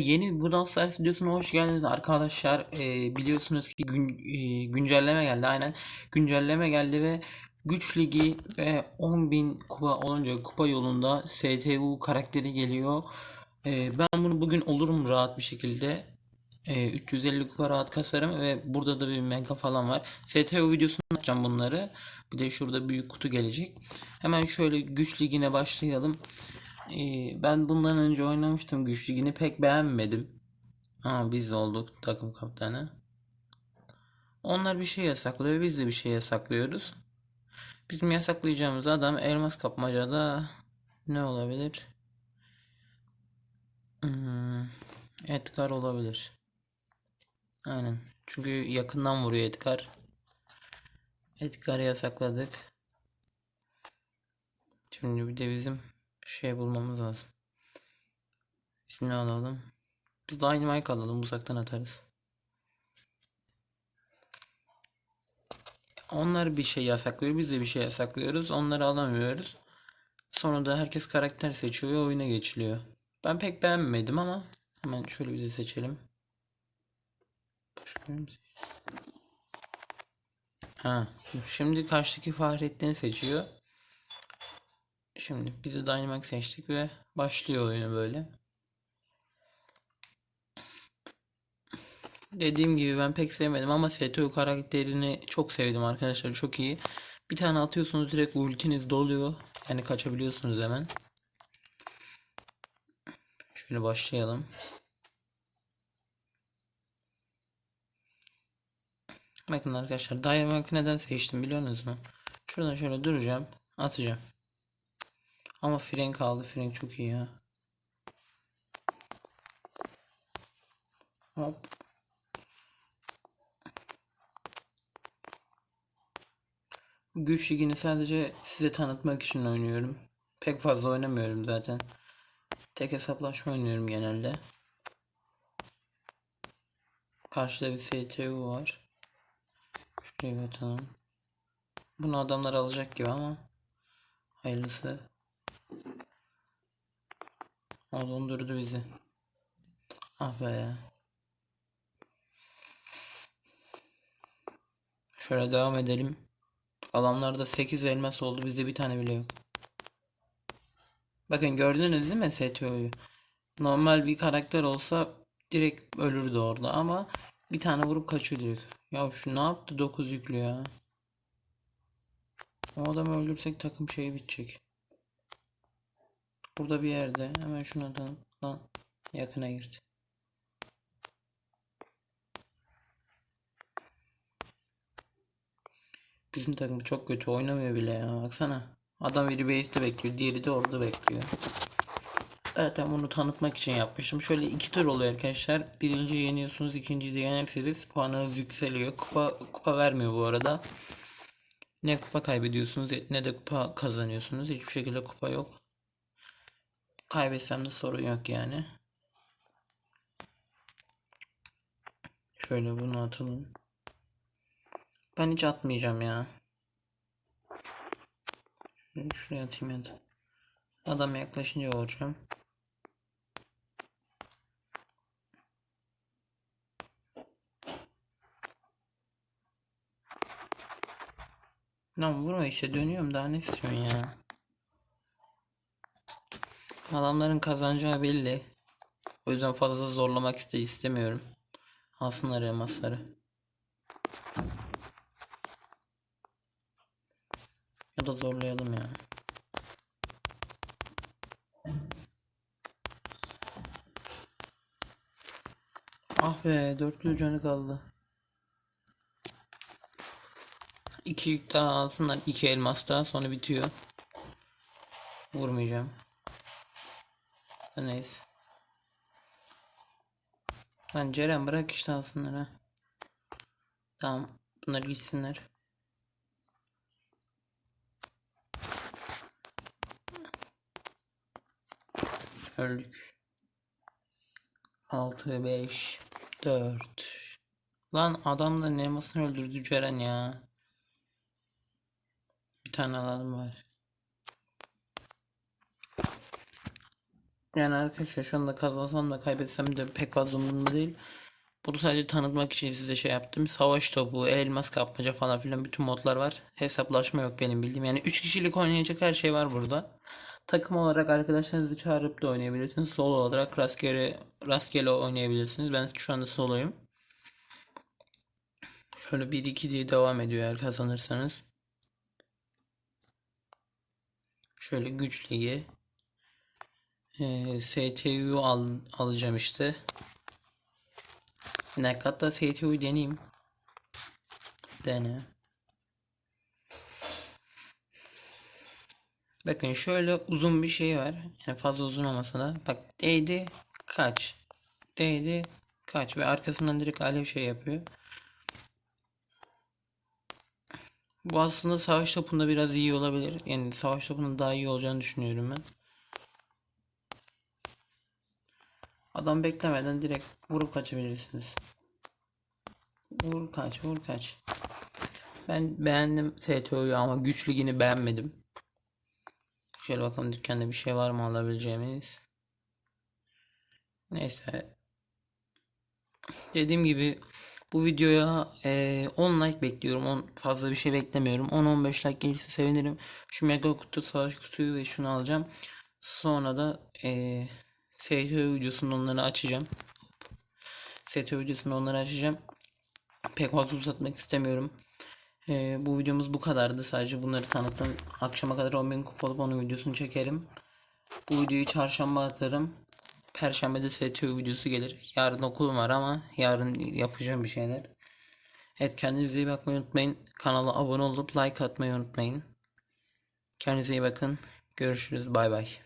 Yeni bu dans Stars videosuna hoş geldiniz arkadaşlar. Ee, biliyorsunuz ki gün, e, güncelleme geldi aynen. Güncelleme geldi ve Güç Ligi ve 10.000 kupa olunca kupa yolunda STU karakteri geliyor. Ee, ben bunu bugün olurum rahat bir şekilde. Ee, 350 kupa rahat kasarım ve burada da bir mega falan var. STU videosunu atacağım bunları. Bir de şurada büyük kutu gelecek. Hemen şöyle Güç Ligi'ne başlayalım. Ee, ben bundan önce oynamıştım güç ligini pek beğenmedim. Ama biz olduk takım kaptanı. Onlar bir şey yasaklıyor, biz de bir şey yasaklıyoruz. Bizim yasaklayacağımız adam elmas kapmacada ne olabilir? Hmm, Edgar olabilir. Aynen. Çünkü yakından vuruyor Edgar. Edgar'ı yasakladık. Şimdi bir de bizim şey bulmamız lazım. Ne alalım? Biz Dynamite alalım uzaktan atarız. Onlar bir şey yasaklıyor, biz de bir şey yasaklıyoruz. Onları alamıyoruz. Sonra da herkes karakter seçiyor ve oyuna geçiliyor. Ben pek beğenmedim ama hemen şöyle bizi seçelim. Şey. Ha, şimdi karşıdaki Fahrettin'i seçiyor. Şimdi biz de Dynamax seçtik ve başlıyor oyunu böyle. Dediğim gibi ben pek sevmedim ama STO karakterini çok sevdim arkadaşlar çok iyi. Bir tane atıyorsunuz direkt ultiniz doluyor. Yani kaçabiliyorsunuz hemen. Şöyle başlayalım. Bakın arkadaşlar Dynamax'ı neden seçtim biliyor musunuz? Şuradan şöyle duracağım. Atacağım. Ama Frank aldı. Frank çok iyi ya. Hop. Güç ligini sadece size tanıtmak için oynuyorum. Pek fazla oynamıyorum zaten. Tek hesaplaşma oynuyorum genelde. Karşıda bir STU var. Şuraya bir atalım. Bunu adamlar alacak gibi ama hayırlısı. O dondurdu bizi. Ah be ya. Şöyle devam edelim. Adamlarda 8 elmas oldu. Bizde bir tane bile yok. Bakın gördünüz değil mi STO'yu? Normal bir karakter olsa direkt ölürdü orada ama bir tane vurup kaçıyor direkt. Ya şu ne yaptı 9 yüklü ya. O adamı öldürsek takım şeyi bitecek. Burada bir yerde. Hemen şuna da lan yakına girdi. Bizim takım çok kötü oynamıyor bile ya. Baksana. Adam biri base'de bekliyor. Diğeri de orada bekliyor. Zaten bunu tanıtmak için yapmıştım. Şöyle iki tur oluyor arkadaşlar. Birinci yeniyorsunuz. ikinciyi de yenerseniz puanınız yükseliyor. Kupa, kupa vermiyor bu arada. Ne kupa kaybediyorsunuz ne de kupa kazanıyorsunuz. Hiçbir şekilde kupa yok. Kaybetsem de sorun yok yani. Şöyle bunu atalım. Ben hiç atmayacağım ya. Şuraya, atayım ya da. Adam yaklaşınca vuracağım. Lan vurma işte dönüyorum daha ne istiyorsun ya. Adamların kazanacağı belli. O yüzden fazla zorlamak iste istemiyorum. Alsınlar elmasları. Ya da zorlayalım ya. Ah be dörtlü canı kaldı. İki yük daha alsınlar. iki elmas daha sonra bitiyor. Vurmayacağım. Neyse. Lan Ceren bırak işte alsınlar ha. Tamam. Bunlar gitsinler. Öldük. 6 5 4 Lan adam da Nemas'ını öldürdü Ceren ya. Bir tane alalım var. Yani arkadaşlar şu anda kazansam da kaybetsem de pek fazla umurumda değil. Bunu sadece tanıtmak için size şey yaptım. Savaş topu, elmas kapmaca falan filan bütün modlar var. Hesaplaşma yok benim bildiğim. Yani 3 kişilik oynayacak her şey var burada. Takım olarak arkadaşlarınızı çağırıp da oynayabilirsiniz. Solo olarak rastgele rastgele oynayabilirsiniz. Ben şu anda soloyum. Şöyle 1-2 diye devam ediyor eğer kazanırsanız. Şöyle güç ligi. Ee, STU'yu al, alacağım işte. Bir dakika hatta STU'yu deneyeyim. Dene. Bakın şöyle uzun bir şey var. Yani fazla uzun olmasa da. Bak değdi kaç. Değdi kaç. Ve arkasından direkt alev şey yapıyor. Bu aslında savaş topunda biraz iyi olabilir. Yani savaş topunun daha iyi olacağını düşünüyorum ben. Adam beklemeden direkt vurup kaçabilirsiniz. Vur kaç, vur kaç. Ben beğendim STO'yu ama güç ligini beğenmedim. Şöyle bakalım dükkanda bir şey var mı alabileceğimiz. Neyse. Dediğim gibi bu videoya eee, 10 like bekliyorum. 10 fazla bir şey beklemiyorum. 10-15 like gelirse sevinirim. Şu mega kutu savaş kutuyu ve şunu alacağım. Sonra da eee STO videosunda onları açacağım. STO videosunda onları açacağım. Pek fazla uzatmak istemiyorum. Ee, bu videomuz bu kadardı. Sadece bunları tanıttım. Akşama kadar 10.000 kupa olup onun videosunu çekerim. Bu videoyu çarşamba atarım. Perşembe de STO videosu gelir. Yarın okulum var ama yarın yapacağım bir şeyler. Evet kendinize iyi bakmayı unutmayın. Kanala abone olup like atmayı unutmayın. Kendinize iyi bakın. Görüşürüz. Bay bay.